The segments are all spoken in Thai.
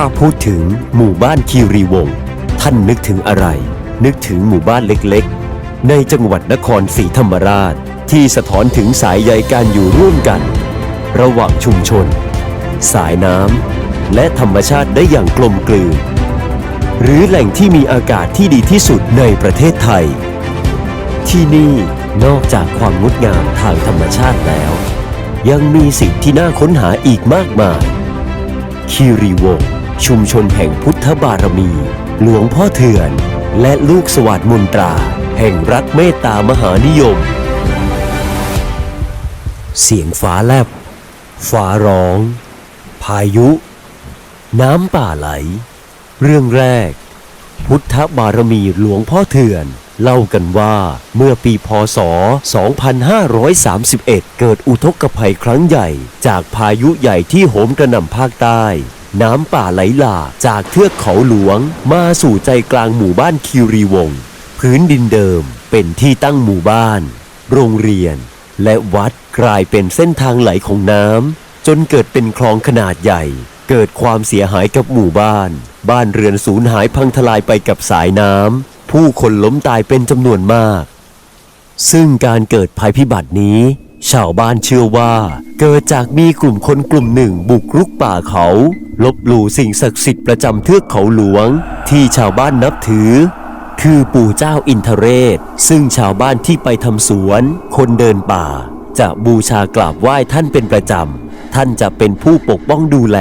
ถ้าพูดถึงหมู่บ้านคีรีวงศ์ท่านนึกถึงอะไร นึกถึงหมู่บ้านเล็กๆ ในจังหวัดนครศรีธรรมราช ที่สะท้อนถึงสายใยการอยู่ร่วมกัน ระหว่างชุมชน สายน้ำและธรรมชาติได้อย่างกลมกลืน หรือแหล่งที่มีอากาศที่ดีที่สุดในประเทศไทย ที่นี่นอกจากความงดงามทางธรรมชาติแล้ว ยังมีสิ่งที่น่าค้นหาอีกมากมายคีรีวงศ์ ชุมชนแห่งพุทธบารมี หลวงพ่อเถื่อน และลูกสวัสดมนตรา แห่งรักเมตตามหานิยม เสียงฟ้าแลบฟ้าร้อง พายุ น้ำป่าไหล เรื่องแรก พุทธบารมีหลวงพ่อเถื่อน เล่ากันว่าเมื่อปีพศ 2531 เกิดอุทกภัยครั้งใหญ่ จากพายุใหญ่ที่โหมกระหน่ำภาคใต้ น้ำป่าไหลหลากจากเทือกเขาหลวง มาสู่ใจกลางหมู่บ้านคิรีวงศ์พื้นดินเดิมเป็นที่ตั้งหมู่บ้าน โรงเรียน และวัดกลายเป็นเส้นทางไหลของน้ำจนเกิดเป็นคลองขนาดใหญ่ เกิดความเสียหายกับหมู่บ้าน บ้านเรือนสูญหายพังทลายไปกับสายน้ำผู้คนล้มตายเป็นจำนวนมาก ซึ่งการเกิดภัยพิบัตินี้ ชาวบ้านเชื่อว่า เกิดจากมีกลุ่มคนกลุ่มหนึ่งบุกรุกป่าเขา ลบหลู่สิ่งศักดิ์สิทธิ์ประจำเทือกเขาหลวง ที่ชาวบ้านนับถือ คือปู่เจ้าอินทเรศ ซึ่งชาวบ้านที่ไปทำสวน คนเดินป่า จะบูชากราบไหว้ท่านเป็นประจำ ท่านจะเป็นผู้ปกป้องดูแล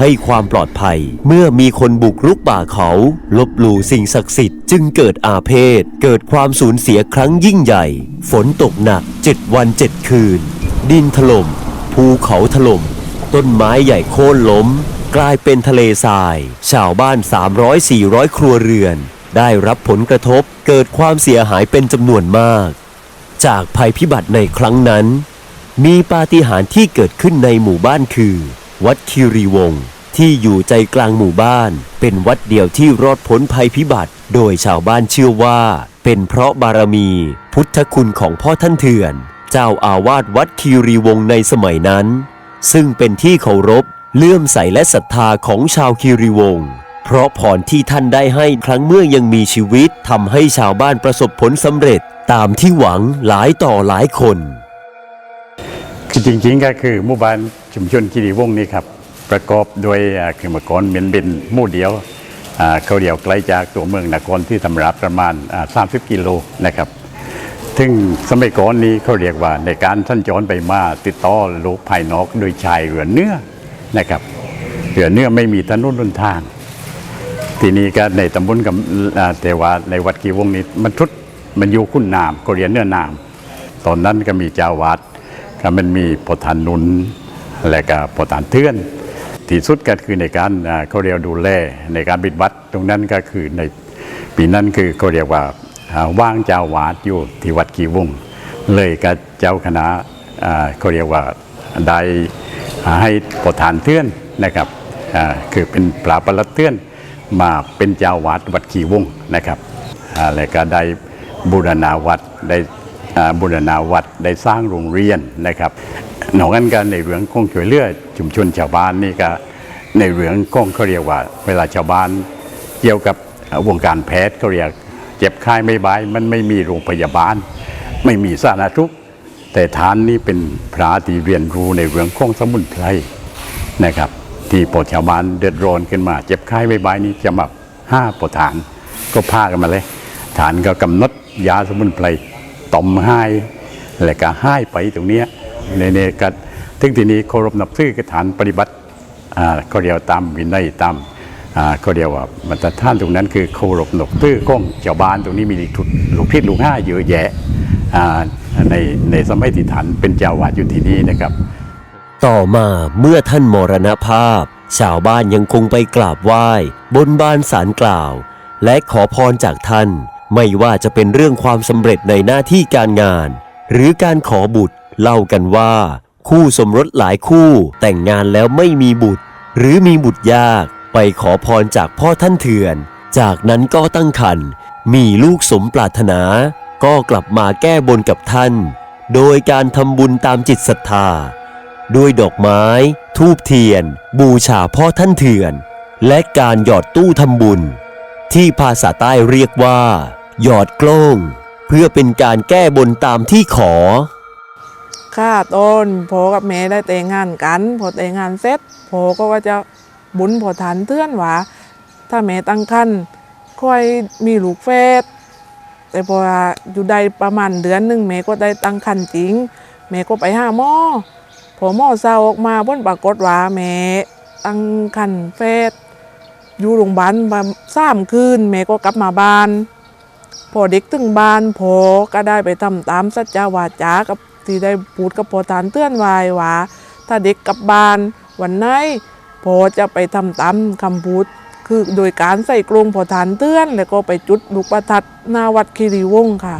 ให้ความปลอดภัย เมื่อมีคนบุกรุกป่าเขา ลบหลู่สิ่งศักดิ์สิทธิ์จึงเกิดอาเพศ เกิดความสูญเสียครั้งยิ่งใหญ่ ฝนตกหนักเจ็ดวันเจ็ดคืน ดินถล่มภูเขาถล่มต้นไม้ใหญ่โค่นล้ม กลายเป็นทะเลทราย ชาวบ้าน 300-400 ครัวเรือน ได้รับผลกระทบเกิดความเสียหายเป็นจำนวนมาก จากภัยพิบัติในครั้งนั้นมีปาฏิหาริย์ที่เกิดขึ้นในหมู่บ้านคือ วัดคีรีวงศ์ ที่อยู่ใจกลางหมู่บ้าน เป็นวัดเดียวที่รอดพ้นภัยพิบัติ โดยชาวบ้านเชื่อว่า เป็นเพราะบารมี พุทธคุณของพ่อท่านเถื่อน เจ้าอาวาสวัดคีรีวงศ์ในสมัยนั้น ซึ่งเป็นที่เคารพเลื่อมใสและศรัทธาของชาวคีรีวงศ์เพราะพรที่ท่านได้ให้ครั้งเมื่อยังมีชีวิตทำให้ชาวบ้านประสบผลสำเร็จตามที่หวังหลายต่อหลายคน คือจริงๆก็คือหมู่บ้านชุมชนคีรีวงศ์นี่ครับ ประกอบด้วยอ่าคือเมื่อก่อนเป็นเป็นมู่เดียวเขาเดียวไกลจากตัวเมืองนครที่ธรรมราชประมาณ 30 กิโลนะครับซึ่งสมัยก่อนนี้เขาเรียกว่าในการท่านจรไปมาติดต่อโลกภายนอกโดยชายเรือเนื้อนะครับเรือเนื้อไม่มีถนนหนทาง ทีนี้ก็ในตำบลกับอ่าแต่ว่าในวัดกีวงนี้มันทุดมันอยู่คุ้นนามก็เรียนเนื้อนาม ตอนนั้นก็มีเจ้าวัดก็มันมีพระทานนุนและก็พระทานเทือน ที่สุดก็คือในการเขาเรียกดูแลในการบิดวัดตรงนั้นก็คือในปีนั้นคือเขาเรียกว่าว่างเจ้าวาดอยู่ที่วัดกีวงเลยกับเจ้าคณะเขาเรียกว่าได้ให้พระทานเทือนนะครับคือเป็นปราประลัดเทือนมาเป็นเจ้าวาดวัดกีวงนะครับอ่าและก็ได้บูรณาวัดได้บูรณาวัดได้สร้างโรงเรียนนะครับ นอกนั้นก็ในเรื่องของช่วยเหลือชุมชนชาวบ้านนี่ก็ในเรื่องของเขาเรียกว่า เวลาชาวบ้านเกี่ยวกับวงการแพทย์เขาเรียกเจ็บไข้ไม่บายมันไม่มีโรงพยาบาล ไม่มีสาธารณสุขแต่ฐานนี้เป็นพระที่เรียนรู้ในเรื่องของสมุนไพรนะครับ ที่ปชาวบ้านเดือดร้อนขึ้นมา เจ็บไข้ไม่บายนี้จะมาห้าปฐาน ก็พากันมาเลย ฐานก็กำหนดยาสมุนไพรต่อมให้และก็ให้ไปตรงเนี้ย ในในกัถึงทีนี้เคารพนับถือกฐานปฏิบัติอ่าเขาเรียกตามวินัยตามอ่าเขาเรียกว่าบรรทัดท่านตรงนั้นคือเคารพนับถือของชาวบ้านตรงนี้มีทุกลูกทิศลูกห้าเยอะแยะอ่าในในสมัยที่ฐานเป็นเจ้าวาดอยู่ที่นี่นะครับ ต่อมาเมื่อท่านมรณภาพ ชาวบ้านยังคงไปกราบไหว้ บนบานสารกล่าว และขอพรจากท่าน ไม่ว่าจะเป็นเรื่องความสำเร็จในหน้าที่การงาน หรือการขอบุตร เล่ากันว่า คู่สมรสหลายคู่แต่งงานแล้วไม่มีบุตร หรือมีบุตรยากไปขอพรจากพ่อท่านเถื่อน จากนั้นก็ตั้งครรภ์มีลูกสมปรารถนา ก็กลับมาแก้บนกับท่าน โดยการทำบุญตามจิตศรัทธา ด้วยดอกไม้ ทูบเทียน บูชาพ่อท่านเถื่อน และการหยอดตู้ทำบุญ ที่ภาษาใต้เรียกว่า หยอดกล้งเพื่อเป็นการแก้บนตามที่ขอ ข้าต้นพอกับแม่ได้แต่งงานกัน พอแต่งงานเสร็จพอก็ว่าจะบุญพอฐานเตือนว่าถ้าแม่ตั้งครรภ์ค่อยมีลูกเฟสแต่พออยู่ได้ประมาณเดือนหนึ่งแม่ก็ได้ตั้งครรภ์จริงแม่ก็ไปหาหมอพอหมอเศร้าออกมาพ้นปรากฏว่าแม่ตั้งครรภ์เฟสอยู่โรงพยาบาลมาสามคืนแม่ก็กลับมาบ้านพอเด็กถึงบ้านพอก็ได้ไปทำตามสัจจาวาจากับ ที่ได้พูดกับพอฐานเตือนไว้ว่าถ้าเด็กกลับบ้านวันไหนพอจะไปทำตามคำพูดคือโดยการใส่กรงพอฐานเตือน แล้วก็ไปจุดลูกประทัดหน้าวัดคีรีวงศ์ค่ะ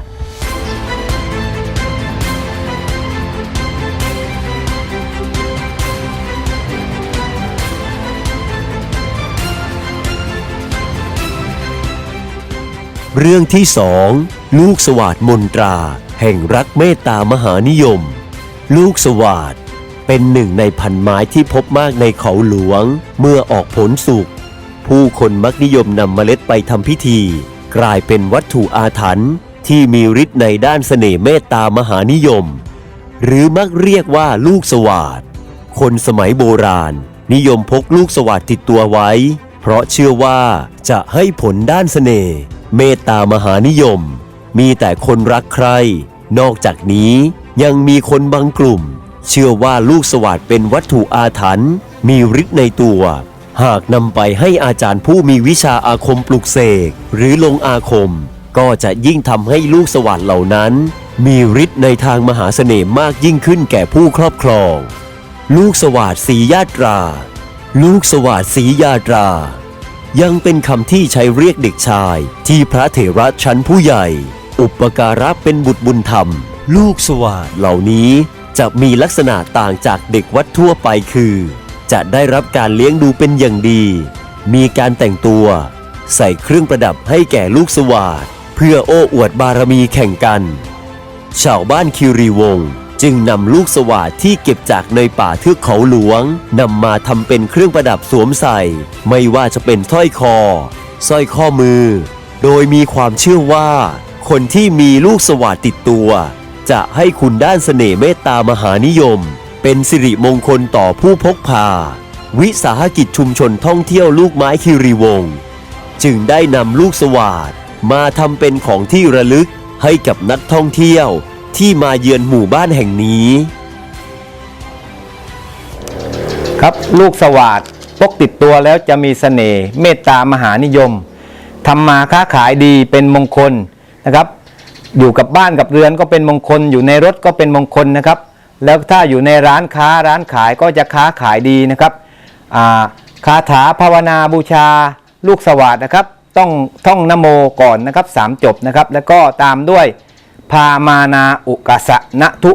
เรื่องที่สองลูกสวาดมนตรา แห่งรักเมตตามหานิยม ลูกสวาดเป็นหนึ่งในพันไม้ที่พบมากในเขาหลวง เมื่อออกผลสุก ผู้คนมักนิยมนำเมล็ดไปทำพิธี กลายเป็นวัตถุอาถรรพ์ที่มีฤทธิ์ในด้านเสน่ห์เมตตามหานิยม หรือมักเรียกว่าลูกสวาดคนสมัยโบราณ นิยมพกลูกสวาดติดตัวไว้ เพราะเชื่อว่าจะให้ผลด้านเสน่ห์เมตตามหานิยม มีแต่คนรักใคร นอกจากนี้ยังมีคนบางกลุ่ม เชื่อว่าลูกสวาดเป็นวัตถุอาถรรพ์มีฤทธิ์ในตัว หากนำไปให้อาจารย์ผู้มีวิชาอาคมปลุกเสกหรือลงอาคม ก็จะยิ่งทำให้ลูกสวาดเหล่านั้น มีฤทธิ์ในทางมหาเสน่ห์มากยิ่งขึ้นแก่ผู้ครอบครอง ลูกสวาดสียาตรา ลูกสวาดสียาตรายังเป็นคำที่ใช้เรียกเด็กชายที่พระเถระชั้นผู้ใหญ่ อุปการะเป็นบุตรบุญธรรม ลูกสวาดเหล่านี้จะมีลักษณะต่างจากเด็กวัดทั่วไปคือ จะได้รับการเลี้ยงดูเป็นอย่างดี มีการแต่งตัว ใส่เครื่องประดับให้แก่ลูกสวาดเพื่อโอ้อวดบารมีแข่งกัน ชาวบ้านคิรีวงศ์จึงนำลูกสวาดที่เก็บจากในป่าเทือกเขาหลวงนำมาทำเป็นเครื่องประดับสวมใส่ ไม่ว่าจะเป็นสร้อยคอสร้อยข้อมือ โดยมีความเชื่อว่า คนที่มีลูกสวาดติดตัว จะให้คุณด้านเสน่ห์เมตตามหานิยม เป็นสิริมงคลต่อผู้พกพา วิสาหกิจชุมชนท่องเที่ยวลูกไม้คิรีวงศ์จึงได้นำลูกสวาดมาทำเป็นของที่ระลึกให้กับนักท่องเที่ยวที่มาเยือนหมู่บ้านแห่งนี้ ครับลูกสวาดพกติดตัวแล้วจะมีเสน่ห์เมตตามหานิยมทำมาค้าขายดีเป็นมงคล นะครับ อยู่กับบ้านกับเรือนก็เป็นมงคล อยู่ในรถก็เป็นมงคลนะครับ แล้วถ้าอยู่ในร้านค้าร้านขายก็จะค้าขายดีนะครับคาถาภาวนาบูชาลูกสวาดนะครับ ต้องท่องนโมก่อนนะครับสามจบนะครับ แล้วก็ตามด้วยพามานาอุกสะนะทุ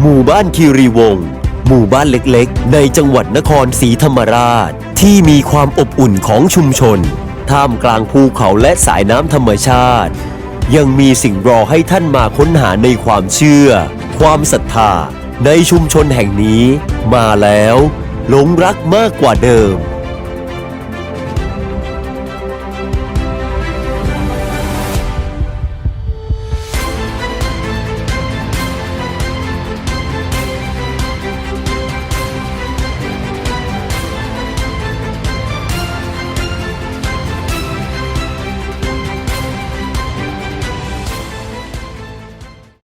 หมู่บ้านคีรีวงศ์หมู่บ้านเล็กๆ ในจังหวัดนครศรีธรรมราช ที่มีความอบอุ่นของชุมชน ท่ามกลางภูเขาและสายน้ำธรรมชาติ ยังมีสิ่งรอให้ท่านมาค้นหาในความเชื่อ ความศรัทธาในชุมชนแห่งนี้ มาแล้วหลงรักมากกว่าเดิม